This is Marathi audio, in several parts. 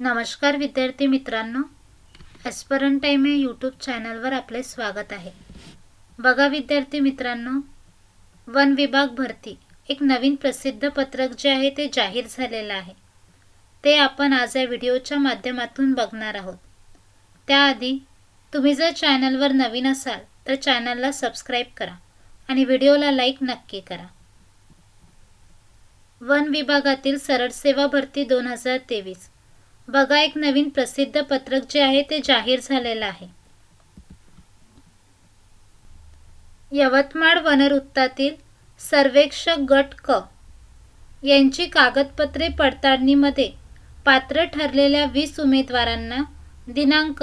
नमस्कार विद्यार्थी मित्रांनो. ॲस्परन टाईम या यूट्यूब चॅनलवर आपले स्वागत आहे. बघा विद्यार्थी मित्रांनो वन विभाग भरती एक नवीन प्रसिद्ध पत्रक जे आहे ते जाहीर झालेलं आहे. ते आपण आज या व्हिडिओच्या माध्यमातून बघणार आहोत. त्याआधी तुम्ही जर चॅनलवर नवीन असाल तर चॅनलला सबस्क्राईब करा आणि व्हिडिओला लाईक नक्की करा. वन विभागातील सरळ सेवा भरती दोन हजार तेवीस. बघा एक नवीन प्रसिद्ध पत्रक जे आहे ते जाहीर झालेलं आहे. यवतमाळ वनवृत्तातील सर्वेक्षक गट क. यांची कागदपत्रे पडताळणीमध्ये पात्र ठरलेल्या वीस उमेदवारांना दिनांक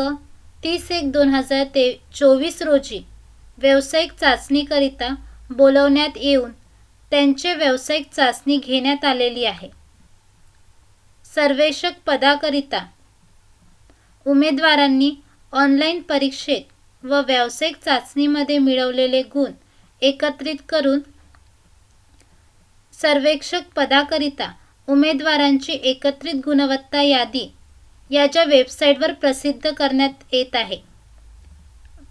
तीस एक दोन हजार ते चोवीस रोजी व्यावसायिक चाचणीकरिता बोलवण्यात येऊन त्यांचे व्यावसायिक चाचणी घेण्यात आलेली आहे. सर्वेक्षक पदाकरिता. उमेदवारांनी ऑनलाईन परीक्षेत व व्यावसायिक चाचणीमध्ये मिळवलेले गुण एकत्रित करून सर्वेक्षक पदाकरिता उमेदवारांची एकत्रित गुणवत्ता यादी याच्या वेबसाईटवर प्रसिद्ध करण्यात येत आहे.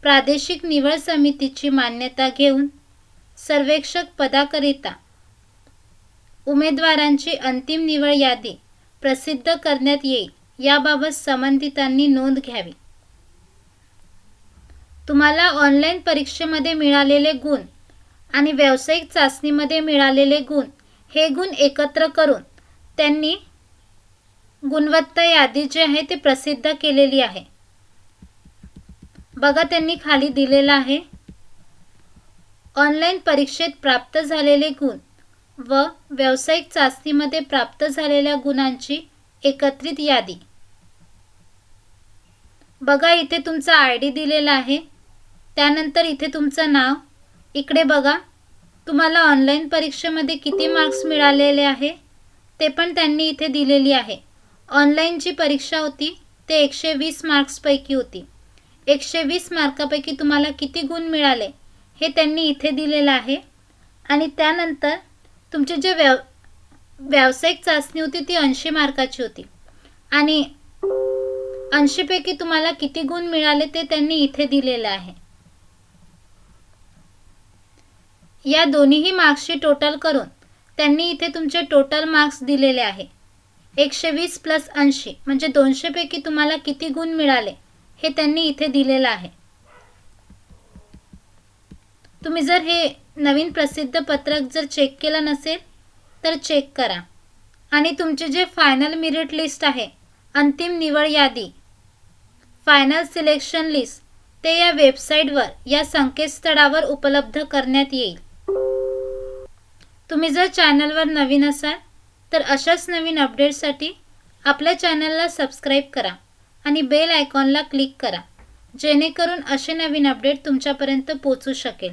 प्रादेशिक निवड समितीची मान्यता घेऊन सर्वेक्षक पदाकरिता उमेदवारांची अंतिम निवड यादी प्रसिद्ध करण्यात येईल याबाबत संबंधितांनी नोंद घ्यावी. तुम्हाला ऑनलाईन परीक्षेमध्ये मिळालेले गुण आणि व्यावसायिक चाचणीमध्ये मिळालेले गुण हे गुण एकत्र करून त्यांनी गुणवत्ता यादी जी आहे ती प्रसिद्ध केलेली आहे. बघा त्यांनी खाली दिलेलं आहे. ऑनलाईन परीक्षेत प्राप्त झालेले गुण व व्यावसायिक चाचणीमध्ये प्राप्त झालेल्या गुणांची एकत्रित यादी. बघा इथे तुमचा आय डी दिलेला आहे. त्यानंतर इथे तुमचं नाव. इकडे बघा तुम्हाला ऑनलाईन परीक्षेमध्ये किती मार्क्स मिळालेले आहे ते पण त्यांनी इथे दिलेली आहे. ऑनलाईन जी परीक्षा होती ते एकशे वीस मार्क्सपैकी होती. एकशे वीस मार्कापैकी तुम्हाला किती गुण मिळाले हे त्यांनी इथे दिलेलं आहे. आणि त्यानंतर तुमची जे व्यव व्यावसायिक चाचणी होती ती ऐंशी मार्काची होती. आणि ऐंशीपैकी तुम्हाला किती गुण मिळाले ते त्यांनी इथे दिलेलं आहे. या दोन्हीही मार्क्सची टोटल करून त्यांनी इथे तुमचे टोटल मार्क्स दिलेले आहे. एकशे वीस प्लस ऐंशी म्हणजे दोनशेपैकी तुम्हाला किती गुण मिळाले हे त्यांनी इथे दिलेलं आहे. तुम्ही जर हे नवीन प्रसिद्ध पत्रक जर चेक केलं नसेल तर चेक करा. आणि तुमचे जे फायनल मेरिट लिस्ट आहे अंतिम निवड यादी फायनल सिलेक्शन लिस्ट ते या वेबसाईटवर या संकेतस्थळावर उपलब्ध करण्यात येईल. तुम्ही जर चॅनलवर नवीन असाल तर अशाच नवीन अपडेटसाठी आपल्या चॅनलला सबस्क्राईब करा आणि बेल आयकॉनला क्लिक करा जेणेकरून असे नवीन अपडेट तुमच्यापर्यंत पोचू शकेल.